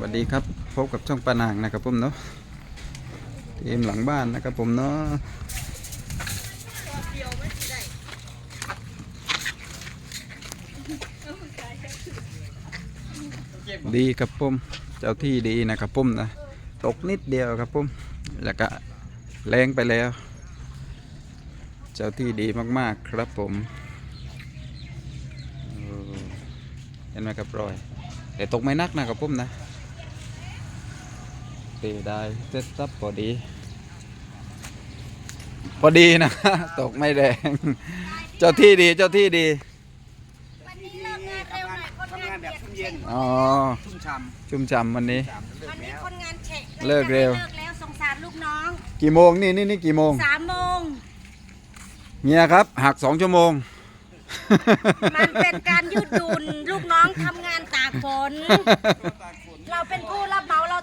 วัสดีครับพบกับช่องปานางนะครับผมเนาะทีมหลังบ้านนะครับผมเนาะดีครับผมเจ้าที่ดีนะครับผมนะตกนิดเดียวครับผมแล้วก็แรงไปแล้ว เจ้าที่ดีมากๆครับผมเห็นไหมครับรอยแต่ตกไม่นักนะครับผมนะ ตีได้เซตซับพอดี พอดีนะ ตกไม่แรงเจ้าที่ดีเจ้าที่ดี วันนี้เลิกงานเร็วหน่อยคนทำงานแบบชุ่มเย็นอ๋อ ชุ่มฉ่ชุ่มฉ่ำวันนี้ำฉ่ำเลิวักนนี้แล้วคนงานเฉะเลิกเร็ว เลิกแล้วสงสารลูกน้องกี่โมงนี่นี่นี่กี่โมงสามโมง เมียครับ หักสองชั่วโมง มันเป็นการยืดหยุ่นลูกน้องทำงานตากฝน เราเป็นผู้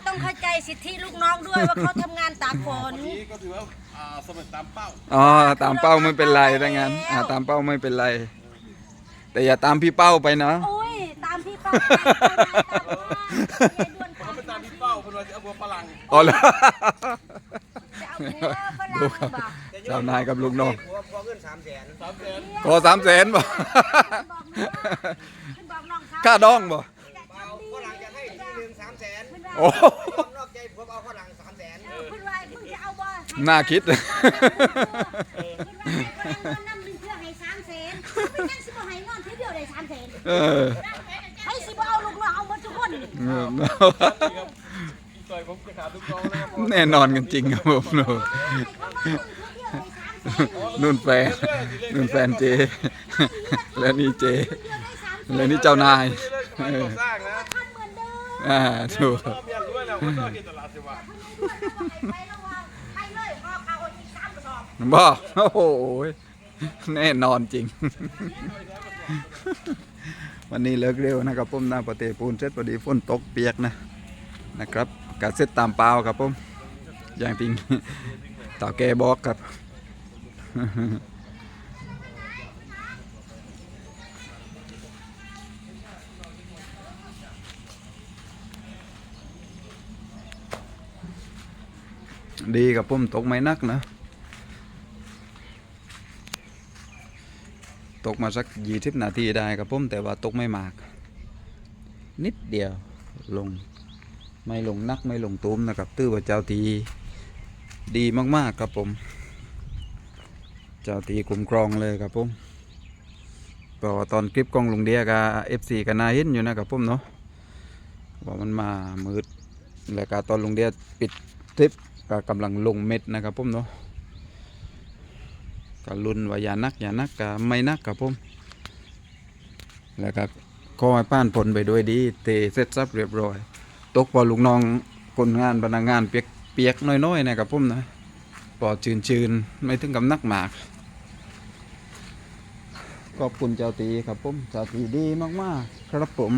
ต้องเข้าใจสิทธิลูกน้องด้วยว่าเขาทำงานตากฝน นี่ก็ถือว่าอ่าสมัครตามเป้าอ๋อตามเป้าไม่เป็นไรถ้างั้นอ่าตามเป้าไม่เป็นไร แต่อย่าตามพี่เป้าไปนะอุ้ย ตามพี่ป้าตามพี่ป้าด่วนเขาไปตามที่เป้าคนว่าจะเอาบัวฝรั่งอ๋อเหรอจะเอาเนื้อฝรั่งดูครับบอกเจ้านายกับลูกน้องหัวพอเงินสามแสนสามแสนขอสามแสนบ่บอกน้องบอกน้องค่าดองบ่ เอาฝรั่งจะให้ทีหนึ่งสาม แสนโอ้นอกใจผมเอาฝรั่งสามแสนเออเพิ่นว่ามึงจะเอาบ่น่าคิด เพิ่นว่าให้คนเอาเงินนำหนึ่งเพื่อให้สามแสนเป็นยังสิบ่ให้นอนทีเดียวได้สามแสนเออให้สิบ่เอาลูกน้องเอาหมดทุกคนต่อยผมจะขาดลูกน้องนะครับแน่นอนกันจริงครับผมหนูให้เขามาลงทีเดียวได้สามแสนนุ่นแฟนนุ่นแฟนเจ และนี่เจเดือนได้สามแสนและนี่เจ้านายเลิกกำลังก่อ อ่าถูกชอบเมียรวยแล้วคนชอบกินตลาดสิวะไประวังไปเลยพอเขาอีกสามกระสอบบ่โอ้โหแน่นอนจริง วันนี้เลิกเร็วนะครับผมนะปฏิปูนเสร็จพอดีฝนตกเปียกนะนะครับกาเสร็จตามเปล่าครับผมอย่างจริงต่อแกบอกครับ ดีกับผมตกไม่นักนะ ตกมาสักยี่สิบนาทีได้ครับผมแต่ว่าตกไม่มาก นิดเดียวลง ไม่ลงนักไม่ลงตุ้มนะครับตื้อว่าเจ้าทีดีมากๆครับผม เจ้าทีกลุ่มกรองเลยครับผมก็ตอนคลิปกล้องลุงเดียกับเอฟซีกับนาเห็นอยู่นะครับผมเนาะว่ามันมามืดแล้วก็ตอนลุงเดียปิดทริป ก็กำลังลงเม็ดนะครับผมเนาะก็ลุนว่าอย่านักอย่านักก็ไม่นักครับผมแล้วก็ขอให้ป้านผลไปด้วยดีเตะเสร็จสับเรียบร้อย ตกพอลูกน้องคนงานพนักงานเปียกเปียกๆน้อยๆนะครับผมนะปอจืนจืนๆไม่ถึงกับนักหมากขอบคุณเจ้าตีครับผมเจ้าตีดีมากๆ ครับผม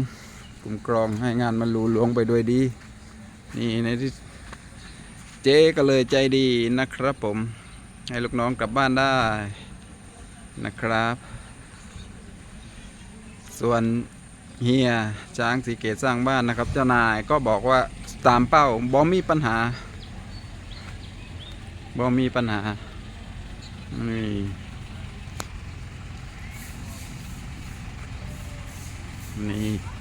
กลุ่มกรองให้งานมันลุลวงไปด้วยดี นี่ในที่ เจ๊ก็เลยใจดีนะครับผม ให้ลูกน้องกลับบ้านได้นะครับ ส่วนเฮียช้างสีเกตสร้างบ้านนะครับ เจ้านายก็บอกว่าตามเป้าบอมีปัญหาบอมีปัญหานี่นี่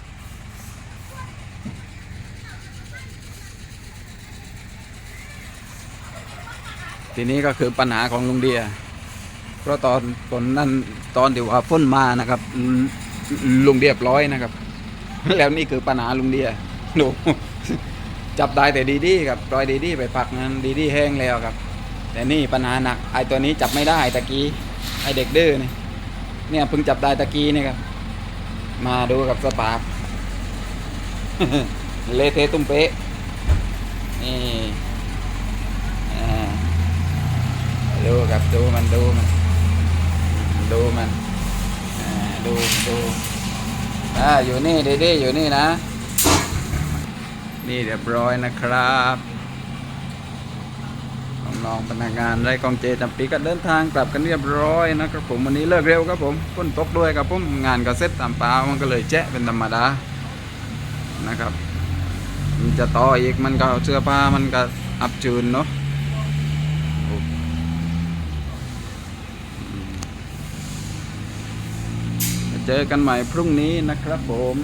ทีนี้ก็คือปัญหาของลุงเดีย เพราะตอนตอนนั้นตอนที่ว่าฝนมานะครับ ลุงเดียบร้อยนะครับ แล้วนี่คือปัญหาลุงเดียดูจับได้แต่ดีดีครับปล่อยดีดีไปปักนั้นดีดีแห้งแล้วครับ แต่นี่ปัญหาหนักไอตัวนี้จับไม่ได้ตะกี้ไอเด็กดื้อนี่เนี่ยเพิ่งจับได้ตะกี้นี่ครับ มาดูกับสปาร์เลเทตุ้มเป๊ะนี่อ่า ดูครับดูมันดูมันดูมันดูดูอ่าอยู่นี่ดีดีอยู่นี่นะ นี่เรียบร้อยนะครับน้องพนักงานไรกองเจจำปีก็เดินทางกลับกันเรียบร้อยนะครับผมวันนี้เลิกเร็วครับผมฝนตกด้วยครับผมงานก็เสร็จตามเปล่ามันก็เลยแจ๊ะเป็นธรรมดานะครับ มันจะต่ออีกมันก็เสื้อผ้ามันก็อับจืนเนาะโอ้อืม เจอกันใหม่พรุ่งนี้นะครับผม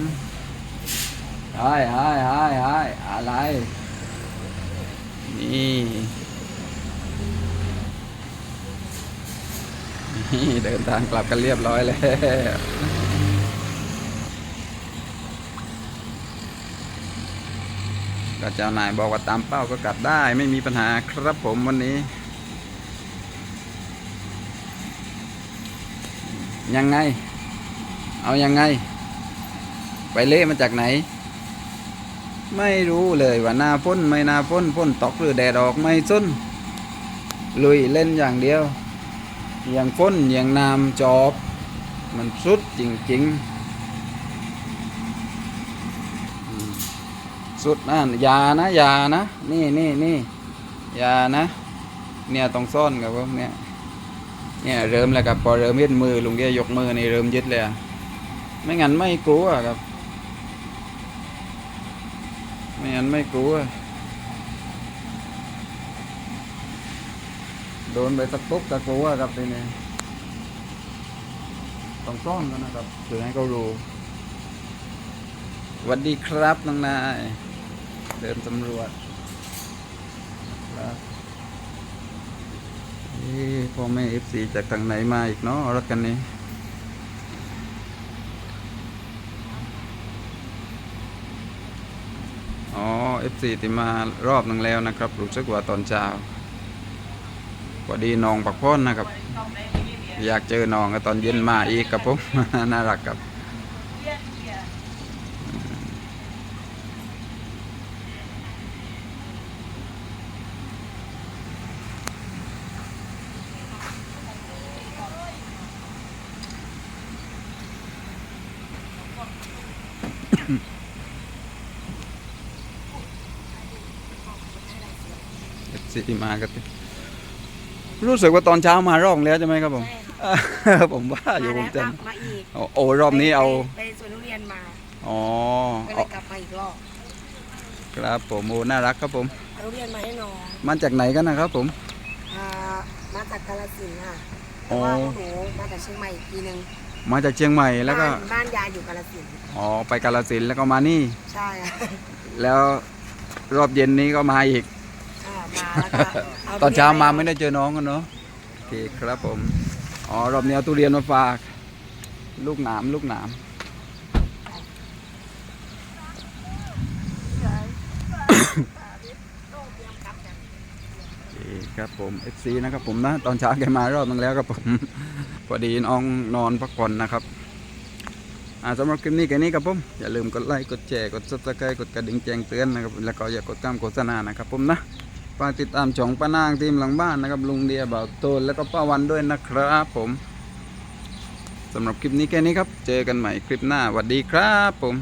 ไอ้ไอ้ไอ้ไอ้อะไร นี่นี่เดินทางกลับกันเรียบร้อยแล้วก็เจ้านายบอกว่าตามเป้าก็กลับได้ไม่มีปัญหาครับผมวันนี้ ยังไง เอายังไง ไปเละมาจากไหน ไม่รู้เลยว่าหน้าพ้นไม่หน้าพ้นพ้นตกหรือแดดออกไม่ส้น ลุยเล่นอย่างเดียว อย่างพ้นอย่างนามจอบ มันสุดจริงๆ สุดนะอยานะยานะ นี่นี่นี่ยานะ เนี่ยต้องซ่อนกับผมเนี่ยเนี่ยเริ่มแล้วครับพอเริ่มเห็นมือลุงเดียยกมือนี่เริ่มยึดเลยอะ ไม่งั้นไม่กลัวครับ ไม่งั้นไม่กลัว โดนไปสักปุ๊บตะกลัวครับทีนี้ต้องซ่อนกันนะครับเพื่อให้เขารู้สวัสดีครับน้องนาย เดินตำรวจครับพ่อแม่เอฟซีจากทางไหนมาอีกเนาะรถกันนี้ อ๋อ F4 ที่มารอบหนึ่งแล้วนะครับรู้สึกว่าตอนเช้าพอดีน้องปักพ้นนะครับ อยากเจอน้องก็ตอนเย็นมาอีกครับผมน่ารักครับ F4 มากันรู้สึกว่าตอนเช้ามารอบแล้วใช่ไหมครับผม ผมว่าอยู่ผมจมาแล้วมาอีกำโอ้โอ้รอบนี้เอา ไปสวนทุเรียนมาอ๋อก็เลเอายกลับมาอีกรอบครับผมโอ้น่ารักครับผม เอาทุเรียนมาให้น้องมาจากไหนกันนะครับผม อ่ามาจากกาฬสินธุ์ค่ะอ๋แต่อว่าหนูมาจากเชียงใหม่อีกทีนึงมาจากเชียงใหม่แล้วก็บ้านบ้านยายอยู่กาฬสินธุ์อ๋อไปกาลสินธุ์แล้วก็มานี่ ใช่ค่ะแล้วรอบเย็นนี้ก็มาอีก อ่ามาแล้วก็ตอนเช้ามาไม่ได้เจอน้องกันเนาะโอเคครับผมอ๋อรอบนี้เอาทุเรียนมาฝาก ลูกหนามลูกหนาม โอเคครับผม FC นะครับผมนะ ตอนเช้าแกมารอบนึงแล้วครับผม พอดีน้องนอนพักผ่อนนะครับอ่าสำหรับคลิปนี้แค่นี้ครับผม อย่าลืมกดไลค์กดแชร์กด subscribe กดกระดิ่งแจ้งเตือนนะครับ แล้วก็อย่ากดข้ามโฆษณานะครับผมนะ ฝากติดตามช่องป้านางทีมหลังบ้านนะครับ ลุงเดียบ่าวโตนแล้วก็ป้าวันด้วยนะครับผมสำหรับคลิปนี้แค่นี้ครับ เจอกันใหม่คลิปหน้าสวัสดีครับผม